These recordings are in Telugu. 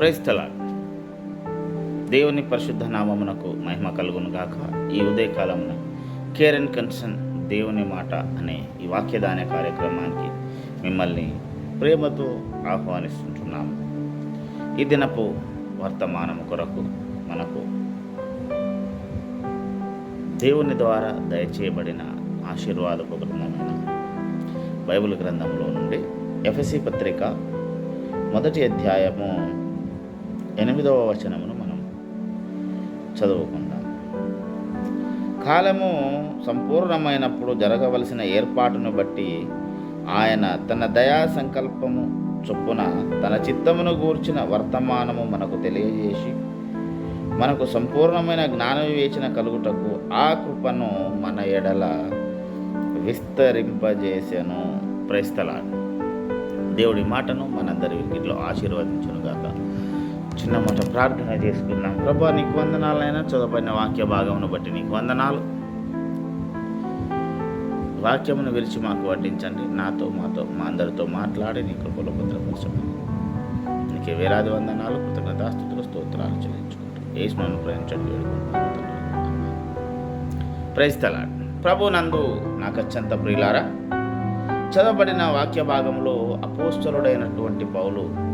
క్రైస్తల దేవుని పరిశుద్ధ నామమునకు మహిమ కలుగును గాక. ఈ ఉదయకాలమున కేర్ అండ్ కన్సర్న్ దేవుని మాట అనే ఈ వాక్యదాన కార్యక్రమానికి మిమ్మల్ని ప్రేమతో ఆహ్వానిస్తుంటున్నాము. ఈ దినపు వర్తమానము కొరకు మనకు దేవుని ద్వారా దయచేయబడిన ఆశీర్వాదపూర్వకమైన బైబిల్ గ్రంథంలో నుండి ఎఫ్ఎసి పత్రిక మొదటి అధ్యాయము ఎనిమిదవ వచనమును మనం చదువుకుందాం. కాలము సంపూర్ణమైనప్పుడు జరగవలసిన ఏర్పాటును బట్టి ఆయన తన దయా సంకల్పము చొప్పున తన చిత్తమును గూర్చిన వర్తమానము మనకు తెలియజేసి మనకు సంపూర్ణమైన జ్ఞాన వివేచన కలుగుటకు ఆ కృపను మన ఎడల విస్తరింపజేసెను. ప్రైస్తలాడు దేవుడి మాటను మనందరి వికిట్లో ఆశీర్వదించు చిన్న మొత్తం ప్రార్థన చేసుకుందాం ప్రభా నీకు వందనాలైనా చదవబడిన వాక్య భాగమును బట్టి నీకు వందనాలు. వాక్యమును విరిచి మాకు వడ్డించండి. నాతో మాతో మా అందరితో మాట్లాడి నీ కృపలో భద్రపరచమని. నీకే వేలాది వందనాలు కృతజ్ఞతాస్తుతులు స్తోత్రాలు చెల్లించుకుంటూ ఏసును ప్రేమించండి వేడుకుంటున్నాను ప్రభు నందు నాకు అత్యంత ప్రియులారా చదవబడిన వాక్య భాగంలో అపోస్తలుడైనటువంటి పౌలు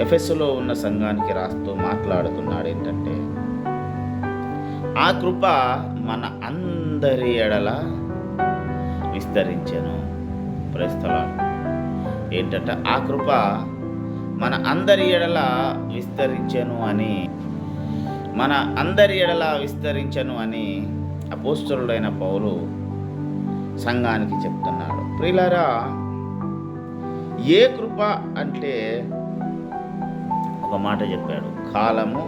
ఎఫెస్సులో ఉన్న సంఘానికి రాస్తూ మాట్లాడుతున్నాడు ఏంటంటే ఆ కృప మన అందరి ఎడల విస్తరించను ప్రస్తుతం ఏంటంటే ఆ కృప మన అందరి ఎడల విస్తరించను అని మన అందరి ఎడల విస్తరించను అని అపోస్తలుడైన పౌలు సంఘానికి చెప్తున్నాడు. ప్రియులారా ఏ కృప అంటే ఒక మాట చెప్పాడు. కాలము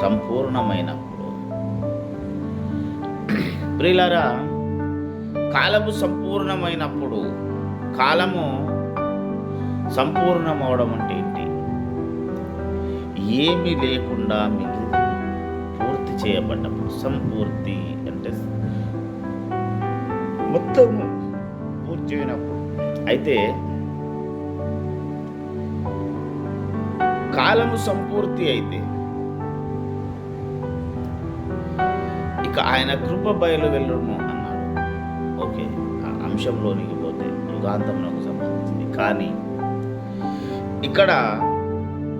సంపూర్ణమైనప్పుడు. ప్రియులారా కాలము సంపూర్ణమైనప్పుడు కాలము సంపూర్ణమవడం అంటే ఏంటి? ఏమీ లేకుండా మిగిలి పూర్తి చేయబడ్డప్పుడు సంపూర్తి అంటే మొత్తము పూర్తి అయినప్పుడు. అయితే కాలము సంపూర్తి అయితే ఇక ఆయన కృప బయలు వెళ్ళును అన్నాడు ఓకే ఆ అంశంలోనికి పోతే యుగాంతంలోకి సంబంధించింది కానీ ఇక్కడ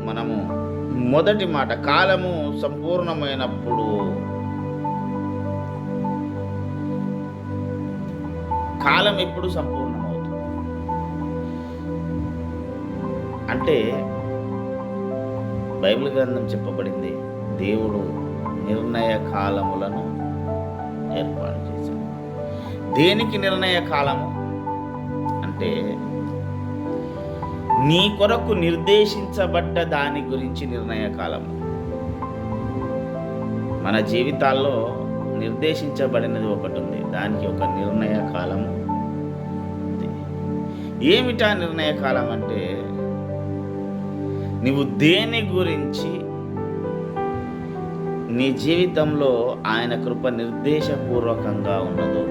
మనము మొదటి మాట కాలము సంపూర్ణమైనప్పుడు కాలం ఎప్పుడు సంపూర్ణమవుతుంది? అంటే బైబిల్ గ్రంథం చెప్పబడింది దేవుడు నిర్ణయ కాలములను ఏర్పాటు చేశాడు. దేనికి నిర్ణయ కాలము? అంటే నీ కొరకు నిర్దేశించబడ్డ దాని గురించి నిర్ణయ కాలము. మన జీవితాల్లో నిర్దేశించబడినది ఒకటి ఉంది దానికి ఒక నిర్ణయ కాలము ఉంది. ఏమిటా నిర్ణయ కాలం అంటే నువ్వు దేని గురించి నీ జీవితంలో ఆయన కృప నిర్దేశపూర్వకంగా ఉన్నదో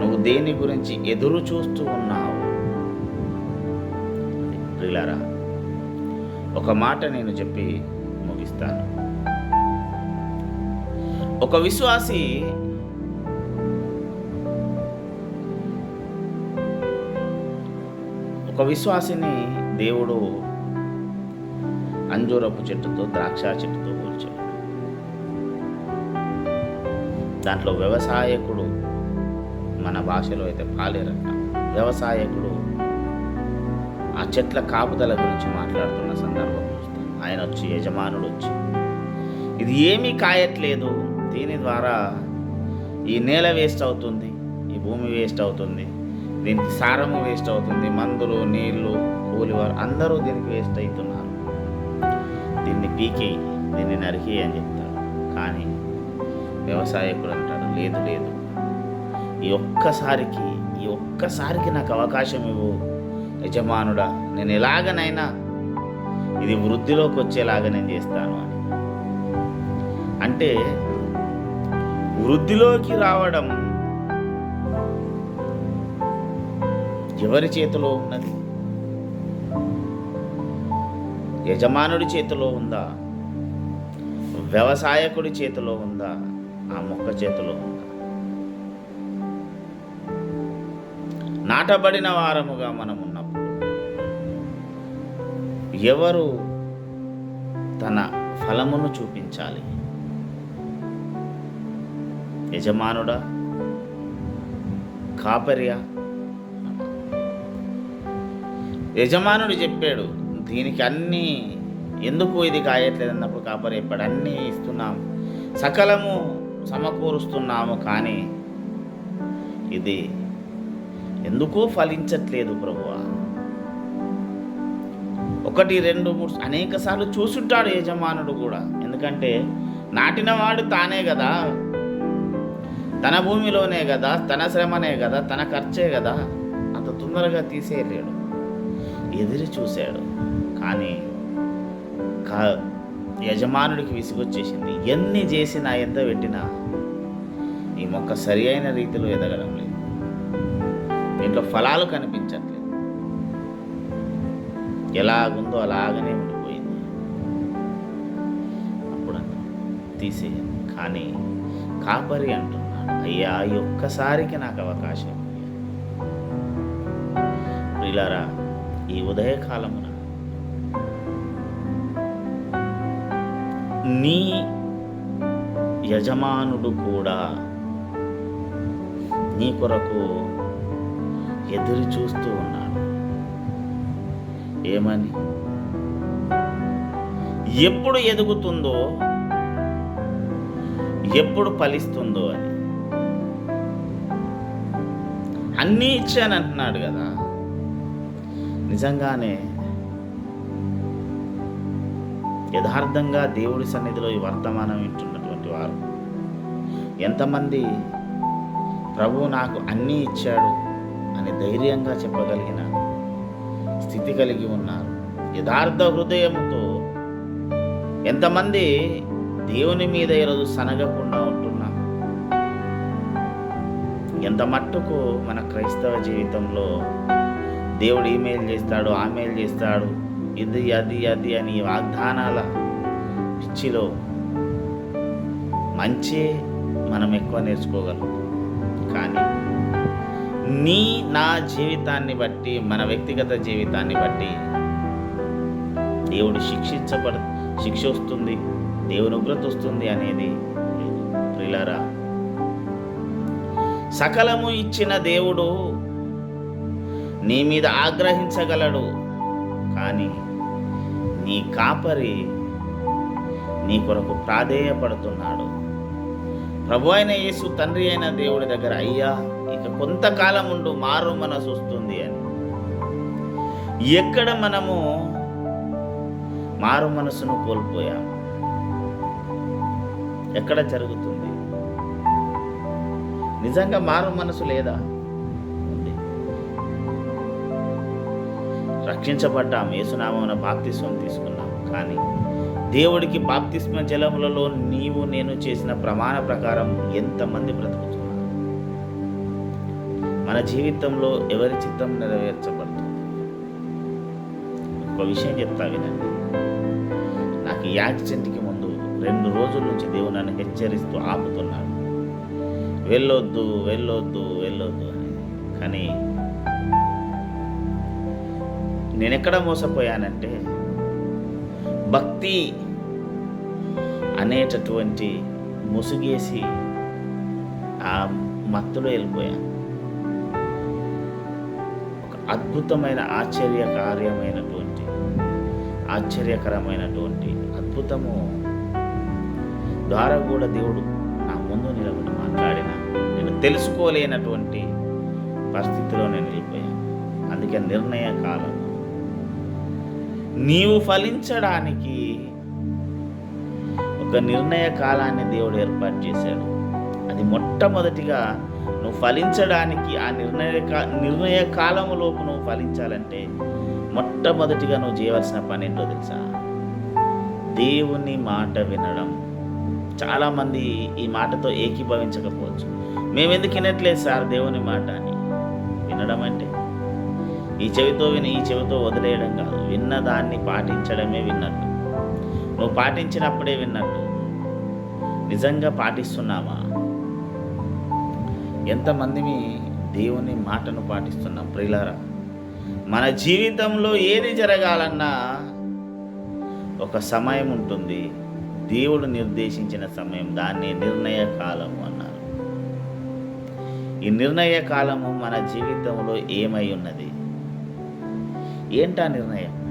నువ్వు దేని గురించి ఎదురు చూస్తూ ఉన్నావు? ప్రిలారా ఒక మాట నేను చెప్పి ముగిస్తాను. ఒక విశ్వాసి ఒక విశ్వాసిని దేవుడు అంజూరపు చెట్టుతో ద్రాక్ష చెట్టుతో పోల్చాడు దాంట్లో వ్యవసాయకుడు మన భాషలో అయితే పాలేరంట. వ్యవసాయకుడు ఆ చెట్ల కాపుదల గురించి మాట్లాడుతున్న సందర్భం ఆయన వచ్చి యజమానుడు వచ్చి ఇది ఏమీ కాయట్లేదు. దీని ద్వారా ఈ నేల వేస్ట్ అవుతుంది ఈ భూమి వేస్ట్ అవుతుంది దీనికి సారము వేస్ట్ అవుతుంది మందులు నీళ్ళు కూలివారు అందరూ దీనికి వేస్ట్ అవుతున్నారు. దీన్ని పీకి దీన్ని నరికి అని చెప్తాడు కానీ వ్యవసాయకుడు అంటాడు లేదు లేదు. ఈ ఒక్కసారికి ఈ ఒక్కసారికి నాకు అవకాశం ఇవ్వు. యజమానుడా నేను ఎలాగనైనా ఇది వృద్ధిలోకి వచ్చేలాగా నేను చేస్తాను అని. అంటే వృద్ధిలోకి రావడం ఎవరి చేతిలో ఉన్నది? యజమానుడి చేతిలో ఉందా? వ్యవసాయకుడి చేతిలో ఉందా? ఆ మొక్క చేతిలో ఉందా? నాటబడిన వారముగా మనం ఉన్నప్పుడు ఎవరు తన ఫలమును చూపించాలి? యజమానుడా? కాపర్యా? యజమానుడు చెప్పాడు దీనికి అన్నీ ఎందుకు ఇది కాయట్లేదు అన్నప్పుడు కాబట్టి ఇప్పుడు అన్నీ ఇస్తున్నాం. సకలము సమకూరుస్తున్నాము కానీ ఇది ఎందుకో ఫలించట్లేదు ప్రభువా. ఒకటి రెండు మూడు అనేక సార్లు చూసుంటాడు యజమానుడు కూడా. ఎందుకంటే నాటినవాడు తానే కదా. తన భూమిలోనే కదా తన శ్రమనే కదా తన ఖర్చే కదా. అంత తొందరగా తీసేయలేడు. ఎదురు చూశాడు. కానీ కా యజమానుడికి విసుగొచ్చేసింది. ఎన్ని చేసినా ఎంత పెట్టినా ఈ మొక్క సరి అయిన రీతిలో ఎదగడం లేదు. దీంట్లో ఫలాలు కనిపించట్లేదు. ఎలాగుందో అలాగనే ఉండిపోయింది. అప్పుడు అన్నాడు, కానీ కాపరి అంటున్నాడు అయ్యా ఈ ఒక్కసారికి నాకు అవకాశం ఇలారా ఈ ఉదయకాలమున నీ యజమానుడు కూడా నీ కొరకు ఎదురు చూస్తూ ఉన్నాడు. ఏమని? ఎప్పుడు ఎదుగుతుందో ఎప్పుడు ఫలిస్తుందో అని. అన్నీ ఇచ్చానంటున్నాడు కదా. నిజంగానే యథార్థంగా దేవుడి సన్నిధిలో ఈ వర్తమానం వింటున్నటువంటి వారు. ఎంతమంది ప్రభు నాకు అన్నీ ఇచ్చాడు అని ధైర్యంగా చెప్పగలిగిన స్థితి కలిగి ఉన్నారు. యథార్థ హృదయంతో ఎంతమంది దేవుని మీద ఈరోజు సనగకుండా ఉంటున్నాం ఎంత మట్టుకు మన క్రైస్తవ జీవితంలో దేవుడు ఈమెయిల్ చేస్తాడు ఆమెయిల్ చేస్తాడు ఇది అది అది అని వాగ్దానాల పిచ్చిలో మంచి మనం ఎక్కువ నేర్చుకోగలం. కానీ నీ నా జీవితాన్ని బట్టి మన వ్యక్తిగత జీవితాన్ని బట్టి దేవుడు శిక్షించబడ శిక్ష వస్తుంది దేవుని ఉగ్రత వస్తుంది అనేది ప్రిలరా సకలము ఇచ్చిన దేవుడు నీ మీద ఆగ్రహించగలడు. కానీ నీ కాపరి నీ కొరకు ప్రాధేయపడుతున్నాడు. ప్రభు అయిన యేసు తండ్రి అయిన దేవుడి దగ్గర అయ్యా ఇక కొంతకాలం ఉండు మారు మనసు వస్తుంది అని. ఎక్కడ మనము మారు మనసును కోల్పోయాం? ఎక్కడ జరుగుతుంది? నిజంగా మారు మనసు లేదా? రక్షించబడ్డాం. యేసునామమున బాప్తిస్వం తీసుకున్నాం. కానీ దేవుడికి బాప్తిస్మ జలములలో నీవు నేను చేసిన ప్రమాణ ప్రకారం ఎంతమంది బ్రతుకుతున్నారు? మన జీవితంలో ఎవరి చిత్తం నెరవేర్చబడుతుంది? ఒక విషయం చెప్తా వినండి. నాకు ఈ యాక్సిడెంట్కి ముందు రెండు రోజుల నుంచి దేవుడు నన్ను హెచ్చరిస్తూ ఆపుతున్నాడు. వెళ్ళొద్దు వెళ్ళొద్దు వెళ్ళొద్దు అని. కానీ నేను ఎక్కడ మోసపోయానంటే భక్తి అనేటటువంటి ముసుగేసి ఆ మత్తులో వెళ్ళిపోయాను. ఒక అద్భుతమైన ఆశ్చర్య కార్యమైనటువంటి ఆశ్చర్యకరమైనటువంటి అద్భుతము ద్వారా కూడా దేవుడు నా ముందు నిలబడి మాట్లాడిన నేను తెలుసుకోలేనటువంటి పరిస్థితిలో నేను వెళ్ళిపోయాను. అందుకే నిర్ణయ కాలం నీవు ఫలించడానికి ఒక నిర్ణయ కాలాన్ని దేవుడు ఏర్పాటు చేశాడు. అది మొట్టమొదటిగా నువ్వు ఫలించడానికి ఆ నిర్ణయ నిర్ణయ కాలములోపు నువ్వు ఫలించాలంటే మొట్టమొదటిగా నువ్వు చేయవలసిన పని ఏంటో తెలుసా? దేవుని మాట వినడం. చాలామంది ఈ మాటతో ఏకీభవించకపోవచ్చు. మేము ఎందుకు వినట్లేదు సార్ దేవుని మాట అని వినడం అంటే? ఈ చెవితో విని ఈ చెవితో వదిలేయడం కాదు. విన్న దాన్ని పాటించడమే విన్నట్టు. నువ్వు పాటించినప్పుడే విన్నట్టు. నిజంగా పాటిస్తున్నావా? ఎంతమందిని దేవుని మాటను పాటిస్తున్నాం ప్రిలారా మన జీవితంలో ఏది జరగాలన్నా ఒక సమయం ఉంటుంది. దేవుడు నిర్దేశించిన సమయం. దాన్ని నిర్ణయ కాలము అన్నారు. ఈ నిర్ణయ కాలము మన జీవితంలో ఏమై ఉన్నది? ఏంటా నిర్ణయం?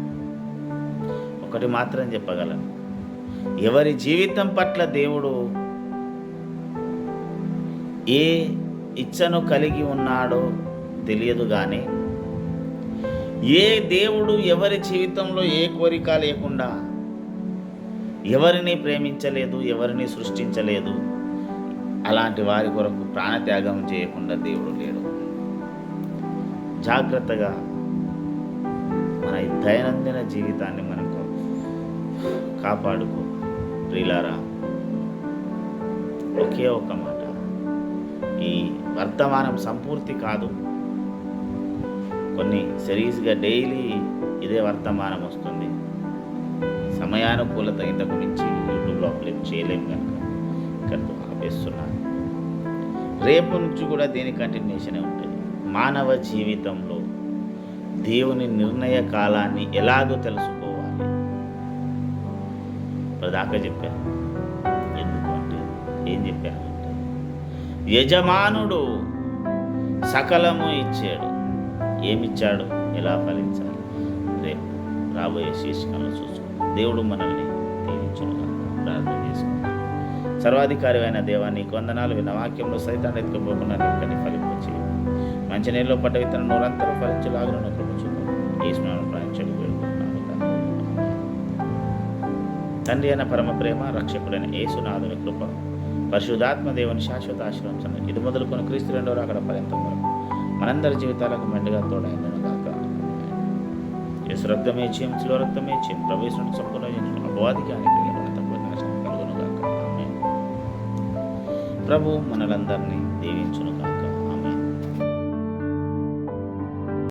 ఒకటి మాత్రం చెప్పగలను. ఎవరి జీవితం పట్ల దేవుడు ఏ ఇచ్చను కలిగి ఉన్నాడో తెలియదు కానీ ఏ దేవుడు ఎవరి జీవితంలో ఏ కోరిక లేకుండా ఎవరిని ప్రేమించలేదు ఎవరిని సృష్టించలేదు అలాంటి వారి కొరకు ప్రాణత్యాగం చేయకుండా దేవుడు లేడు. జాగ్రత్తగా మన దైనందిన జీవితాన్ని మనకు కాపాడుకో. ప్రిలారా ఒకే ఒక మాట. ఈ వర్తమానం సంపూర్తి కాదు. కొన్ని సిరీస్గా డైలీ ఇదే వర్తమానం వస్తుంది. సమయానుకూలత ఇంతకు మించి యూట్యూబ్లో అప్లోడ్ చేయలేము కనుక ఇక్కడితో ఆపేస్తున్నాను రేపు నుంచి కూడా దీని కంటిన్యూషనే ఉంటుంది. మానవ జీవితంలో దేవుని నిర్ణయ కాలాన్ని ఎలాగో తెలుసుకోవాలి. దాకా చెప్పాను ఎందుకంటే ఏం చెప్పానంటే యజమానుడు సకలము ఇచ్చాడు. ఏమిచ్చాడు? ఎలా ఫలించాలి? రేపు రాబోయే శీర్షికలను చూసుకుందాం. దేవుడు మనల్ని దీవించును ప్రార్థన చేసుకుందాం. సర్వాధికారి అయిన దేవాన్ని కొందనాలు విన్న వాక్యంలో సైతాన్ని ఎత్తుకుపోకుండా ఫలింపచేయాలి మంచి నీళ్ళలో పడ్డ విత్తనం నూరంతరం ఫలించలాగిన కృపించు ఈ స్నానం ప్రాయించడం వేడుకుంటున్నాను తండ్రి. అయిన పరమ ప్రేమ రక్షకుడైన యేసునాథుని కృప పరిశుధాత్మ దేవుని శాశ్వత ఆశ్రయించండి ఇది మొదలుకొని క్రీస్తు రెండో అక్కడ పర్యంతం వరకు మనందరి జీవితాలకు మెండుగా తోడైందను కాక యేసు రక్తమే చేయం శిలో రక్తమే చేయం ప్రవేశం సంపూర్ణ అపవాదికి హాని కలుగును ప్రభు మనలందరినీ దీవించును గాక